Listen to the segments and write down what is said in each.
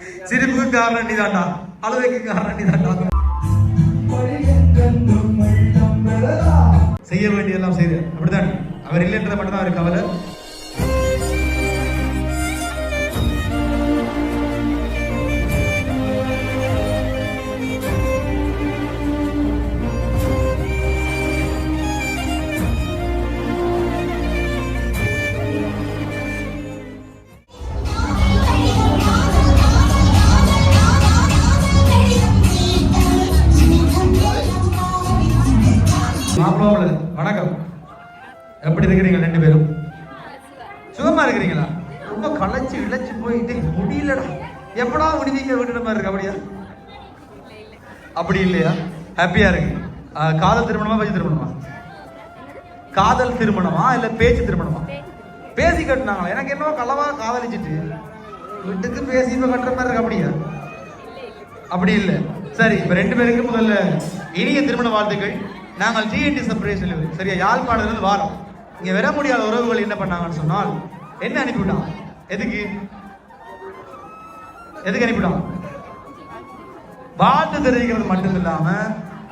சிரிப்புக்கு காரணம் நீதாண்டா அழுவைக்கு காரணம் நீதாண்டா செய்ய வேண்டியதெல்லாம் செய்து. அப்படித்தான். அவர் இல்லைன்றதை மட்டும்தான் அவருக்கு கவலை. இருக்கிறீங்க ரெண்டு பேரும். சுகமா இருக்கிறீங்களா? ரொம்ப களைச்சு இழைச்சு போயிட்டு முடியலடா. எப்படா முடிவீங்க விட்டுற மாதிரி இருக்கு அப்படியா? அப்படி இல்லையா? ஹாப்பியா இருக்கு காதல் திருமணமா பேச்சு திருமணமா? காதல் திருமணமா இல்ல பேச்சு திருமணமா? பேசி கட்டினாங்களா? எனக்கு என்னவோ களவா காதலிச்சிட்டு. வீட்டுக்கு பேசி இப்ப கட்டுற மாதிரி இருக்கு அப்படியா? அப்படி இல்லை. சரி இப்ப ரெண்டு பேருக்கு முதல்ல இனிய திருமண வாழ்த்துக்கள். நாங்கள் டிஎன்டி செப்பரேஷன் சரியா? யாழ்ப்பாணத்துல வாரம். இங்க வர முடியாத உறவுகள் என்ன பண்ணாங்கன்னு சொன்னால் என்ன அனுப்பிவிட்டான்? எதுக்கு? எதுக்கு அனுப்பிவிட்டான்? வாழ்த்து தெரிவிக்கிறது மட்டும் இல்லாம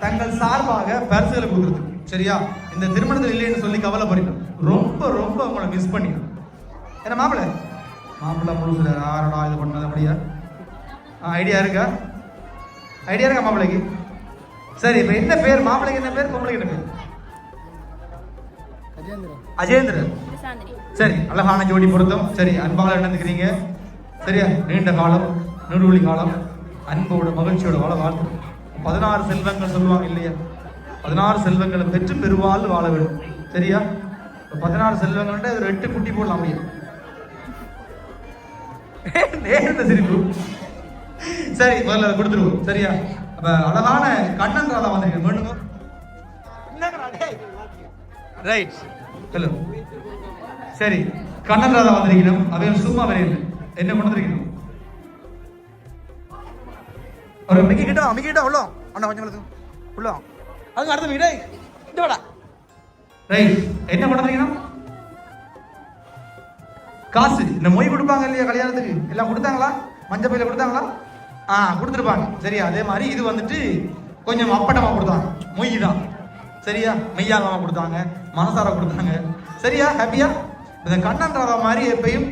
தங்கள் சார்பாக பரிசுகளை கொடுக்குறதுக்கு. சரியா? இந்த திருமணத்தில் இல்லைன்னு சொல்லி கவலைப்படுறோம் ரொம்ப ரொம்ப உங்களை மிஸ் பண்ணிடும். என்ன மாப்பிள்ள? மாப்பிள்ள முழுசுல யாரடா இது பண்ணது அப்படியா? ஐடியா இருக்கா? ஐடியா இருக்கா மாப்பிள்ளைக்கு? சரி இப்போ என்ன பேர்? மாப்பிள்ளைக்கு என்ன பேர்? பொம்பளைக்கு என்ன பேர்? அஜேந்திரன். சரி அழகான ஜோடி பொருத்தம். சரி அன்பாக நடந்துக்கிறீங்க சரியா? நீண்ட காலம் நூறுவழி காலம் அன்போட மகிழ்ச்சியோட வாழ வாழ்த்து. பதினாறு செல்வங்கள் சொல்லுவாங்க இல்லையா? பதினாறு செல்வங்களை பெற்று பெருவாள் வாழ வேண்டும். சரியா? பதினாறு செல்வங்கள்ட்ட ஒரு எட்டு குட்டி போடலாம் முடியும் நேர்ந்த சிரிப்பு. சரி முதல்ல அதை கொடுத்துருவோம். சரியா? அப்ப அழகான கண்ணன் ராதா வந்திருக்கேன் வேணுங்க? ரைட் ஹலோ சரி கண்ணன் ராதா வந்திருக்கணும். அவன் சும்மா வரையில என்ன கொண்டு ஒரு மிக்கி கிட்ட மிக்கி கிட்ட உள்ள அண்ணா கொஞ்சம் உள்ள உள்ளோம் அதுக்கு அடுத்த வீடு இந்த வாடா. ரைட் என்ன கொண்டு காசு. இந்த மொய் கொடுப்பாங்க இல்லையா கல்யாணத்துக்கு? எல்லாம் கொடுத்தாங்களா? மஞ்சள் பையில கொடுத்தாங்களா? ஆ கொடுத்துருப்பாங்க. சரியா அதே மாதிரி இது வந்துட்டு கொஞ்சம் அப்பட்டமா கொடுத்தாங்க. மொய் தான். சரியா? மெய்யாகமா கொடுத்தாங்க மனசார கொடுத்தாங்க. சரியா? ஹாப்பியா இந்த கண்ணன் ராதா மாதிரி எப்பயும்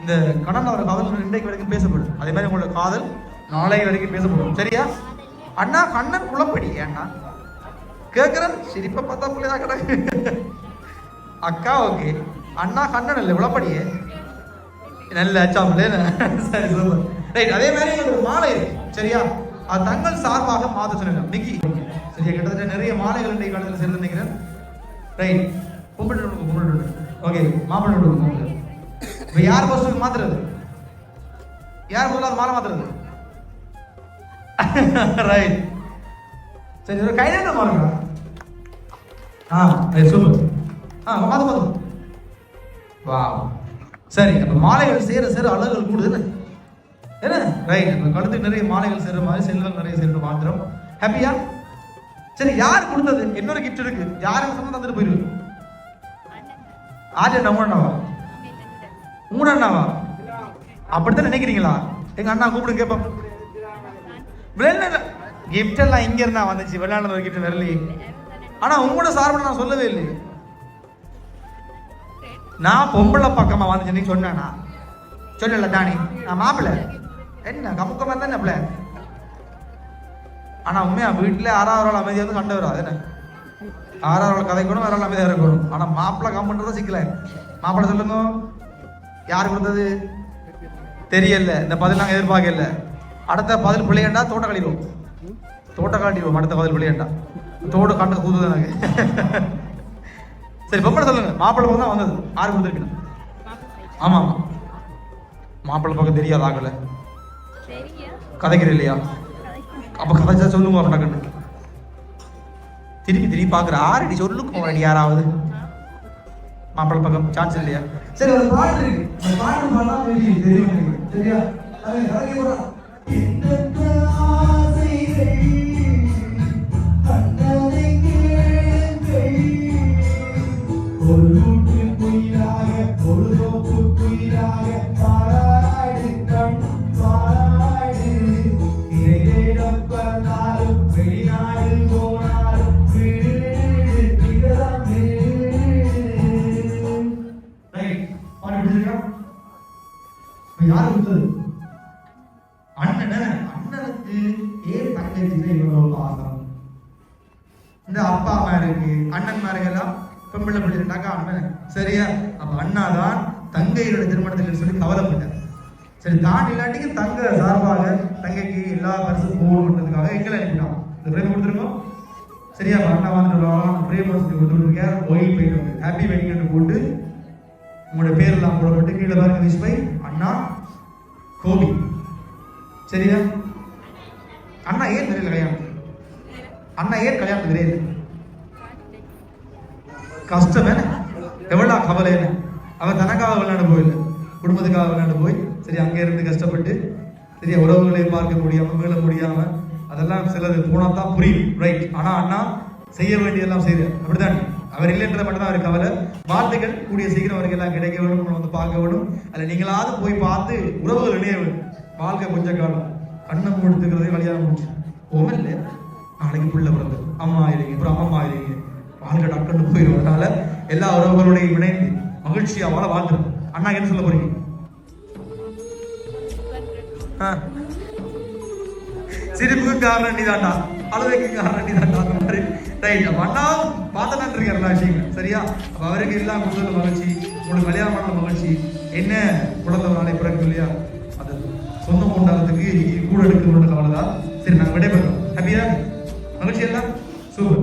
இந்த கண்ணன் ராதா காதல் இன்றைக்கு வரைக்கும் பேசப்படும். அதே மாதிரி உங்களோட காதல் நாளை வரைக்கும் பேசப்படும். சரியா? அண்ணா கண்ணன் குழப்படி அண்ணா கேட்குறேன் சிரிப்பை பார்த்தா பிள்ளைதான் கிடக்கு. அக்கா ஓகே அண்ணா கண்ணன் இல்லை உளப்படியே நல்ல அச்சாமலே சரி சூப்பர் ரைட் அதே மாதிரி ஒரு மாலை இருக்கு. சரியா? அது தங்கள் சார்பாக மாத சொன்னாங்க நிக்கி. சரியா கிட்டத்தட்ட நிறைய மாலைகள் இன்றைக்கு காலத்தில் சேர்ந்து நினைக்கிறேன். ரைட். கும்பிட்டு கும்பிட்டு ஓகே மாப்பிள்ளை விடுங்க மாப்பிள்ளை இப்போ யார் பஸ்ஸுக்கு மாத்துறது? யார் முதல்ல மாலை மாத்துறது? ரைட். சரி ஒரு கை நேரம் மாறுங்க ஆ ரைட் சூப்பர். ஆ மாத்து மாத்து வா சரி அப்போ மாலைகள் சேர சேர அழகுகள் கூடுது என்ன? ரைட் நம்ம கழுத்துக்கு நிறைய மாலைகள் சேர்ற மாதிரி செல்வங்கள் நிறைய சேர்ந்து வாழ்த்துறோம் ஹாப்பியா சரி யார் கொடுத்தது? இன்னொரு கிஃப்ட் இருக்கு. யார் சொன்னா தந்துட்டு போயிரு அண்ணா நம்ம அண்ணாவா? உங்க அண்ணாவா? அப்படித்தான் நினைக்கிறீங்களா? எங்க அண்ணா கூப்பிடுங்க கேட்போம் கிஃப்ட் எல்லாம் இங்க இருந்தா வந்துச்சு. வெளிநாடு ஒரு கிஃப்ட் வரலையே. ஆனா உங்களோட சார்பில் நான் சொல்லவே இல்லையே. நான் பொம்பளை பக்கமா வந்துச்சு நீ சொல்லல தானி. நான் மாப்பிள்ள. என்ன கமுக்கமா தானே பிள்ளை ஆனா உண்மையா வீட்டுல ஆறாவது ஆள் அமைதியா வந்து கண்டு வராது என்ன ஆறாவது ஆள் கதைக்கணும் வேற ஆள் அமைதியா இருக்கணும் ஆனா மாப்பிள்ளை கம்பன்றத சிக்கல. மாப்பிள்ளை சொல்லுங்க. யார் கொடுத்தது? தெரியல. இந்த பதில் நாங்க எதிர்பார்க்கல. அடுத்த பதில் பிள்ளையண்டா தோட்ட கழிடுவோம் தோட்ட காட்டிடுவோம். அடுத்த பதில் பிள்ளையண்டா தோடு கண்டு கூதுது எனக்கு. சரி பொம்பளை சொல்லுங்க. மாப்பிள்ளை பக்கம் தான் வந்தது. யாரு கொடுத்துருக்கணும்? ஆமா ஆமா. மாப்பிள்ளை பக்கம் தெரியாது ஆகல. சரியா கதைக்கிற இல்லையா அப்ப கதைச்சா சொல்லுங்க அப்ப டக்குன்னு திருப்பி திருப்பி பாக்குற ஆறடி சொல்லுங்க போறடி யாராவது. மாப்பிள்ளை பக்கம் சான்ஸ் இல்லையா? சரி ஒரு பாட்டு இருக்கு. அந்த பாட்டு பாடா தெரியும் சரியா? அது கதைக்கு போறா. எண்ணற்ற ஆசைகள் ஒரு ஏன் தங்கச்சியில இவ்வளவு பாசம் இந்த அப்பா அம்மாருக்கு அண்ணன் எல்லாம் பெம்பிள்ளை பிள்ளைண்டாக்கா அண்ணன். சரியா? அப்ப அண்ணா தான் தங்கையோட திருமணத்தில் சொல்லி கவலைப்பட்டார். சரி தான் இல்லாட்டிக்கு தங்க சார்பாக தங்கைக்கு எல்லா பரிசும் போகணுன்றதுக்காக எங்களை அனுப்பிட்டான் இந்த பிரேம் கொடுத்துருக்கோம் சரியா அப்ப அண்ணா வந்துட்டு பிரேம் கொடுத்துருக்கேன் ஒயில் போயிட்டு ஹாப்பி வெட்டிங் போட்டு உங்களோட பேரெல்லாம் போடப்பட்டு கீழே பாருங்க விஷ்மை அண்ணா கோபி. சரியா? அண்ணா ஏன் தெரியல கல்யாணம் அண்ணா ஏன் கல்யாணம் தெரியல கஷ்டம் என்ன? எவ்வளோ கவலை என்ன? அவன் தனக்காக விளையாட போயில்லை. குடும்பத்துக்காக விளையாட போய் சரி அங்கே இருந்து கஷ்டப்பட்டு சரி உறவுகளை பார்க்க முடியாமல் மீள முடியாமல் அதெல்லாம் சிலது போனால் தான் புரியும். ரைட் ஆனால் அண்ணா செய்ய வேண்டியதெல்லாம் செய்யுது அப்படிதான் அவர் இல்லைன்றத மட்டும் தான் அவர் கவலை. வாழ்த்துக்கள் கூடிய சீக்கிரம் அவருக்கு எல்லாம் கிடைக்க வேணும் வந்து பார்க்க வேணும். அதில் நீங்களாவது போய் பார்த்து உறவுகள் இணைய வேணும் வாழ்க்கை கொஞ்ச காலம். அண்ணன் கொடுத்துக்கிறதே கல்யாணம் முடிச்சு ஓமல்ல நாளைக்கு புள்ள பிறந்து. அம்மா ஆயிருங்க அப்புறம் அம்மா ஆயிருங்க வாழ்க்கை டக்குன்னு போயிடும் அதனால எல்லா உறவுகளுடையும் இணைந்து மகிழ்ச்சியா வாழ வாழ்ந்துரும். அண்ணா என்ன சொல்ல போறீங்க? ஆ. சிரிப்புக்கு காரணம் நீதாண்டா. அழுவைக்கு காரணம் நீதாண்டா அந்த மாதிரி. ரைட் அப்ப அண்ணா பார்த்ததான் இருக்காரு எல்லா விஷயங்கள். சரியா? அப்ப அவருக்கு எல்லாம் கொடுத்த மகிழ்ச்சி. உங்களுக்கு கல்யாணம் பண்ண மகிழ்ச்சி. என்ன குழந்தை நாளை பிறகு இல்லையா? சொந்தம் கொண்டாடுறதுக்கு கூட எடுக்கணும்னு கவலை தான் சரி நாங்கள் விடைபெறோம் ஹாப்பியா மகிழ்ச்சி எல்லாம்? சூப்பர்